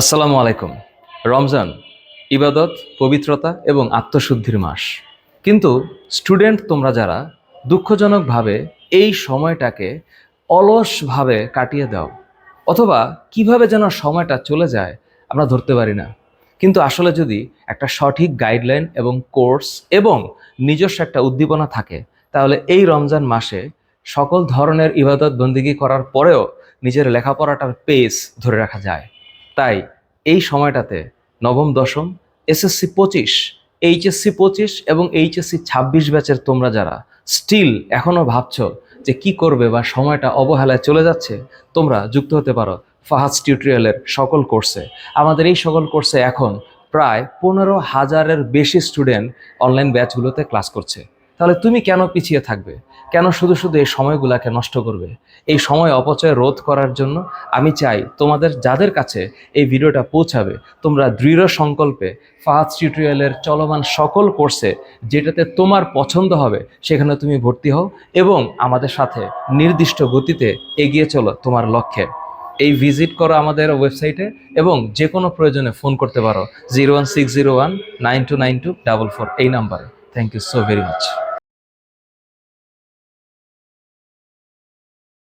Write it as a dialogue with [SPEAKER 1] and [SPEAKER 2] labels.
[SPEAKER 1] আসসালামু আলাইকুম। রমজান, ইবাদত, পবিত্রতা এবং আত্মশুদ্ধির মাস। কিন্তু স্টুডেন্ট তোমরা যারা, দুঃখজনকভাবে এই সময়টাকে অলসভাবে কাটিয়ে দাও। অথবা কীভাবে যেন সময়টা চলে যায়, আমরা ধরতে পারি না। কিন্তু আসলে যদি একটা সঠিক গাইডলাইন এবং কোর্স এবং নিজস্ব একটা উদ্দীপনা থাকে, তাহলে এই রমজান মাসে সকল ধরনের ইবাদত বন্দিগি করার পরেও নিজের লেখাপড়াটার পেস ধরে রাখা যায়। তাই এই সময়টাতে নবম, দশম এসএসসি পঁচিশ এইচএসসি পঁচিশ এবং এইচএসসি ছাব্বিশ ব্যাচের তোমরা যারা স্টিল এখনও ভাবছ যে কি করবে বা সময়টা অবহেলায় চলে যাচ্ছে, তোমরা যুক্ত হতে পারো ফাহাজ টিউটোরিয়ালের সকল কোর্সে। আমাদের এই সকল কোর্সে এখন প্রায় পনেরো হাজারের বেশি স্টুডেন্ট অনলাইন ব্যাচগুলোতে ক্লাস করছে। তাহলে তুমি কেন পিছিয়ে থাকবে? কেন শুধু শুধু এই সময়গুলোকে নষ্ট করবে? এই সময় অপচয় রোধ করার জন্য আমি চাই তোমাদের যাদের কাছে এই ভিডিওটা পৌঁছাবে, তোমরা দৃঢ় সংকল্পে ফাহাজ টিউটোরিয়ালের চলমান সকল কোর্সে যেটাতে তোমার পছন্দ হবে, সেখানে তুমি ভর্তি হও এবং আমাদের সাথে নির্দিষ্ট গতিতে এগিয়ে চলো তোমার লক্ষ্যে। এই ভিজিট করো আমাদের ওয়েবসাইটে এবং যে কোনো প্রয়োজনে ফোন করতে পারো, zero one six zero one nine two nine two double four এই নাম্বারে। Thank you so very much.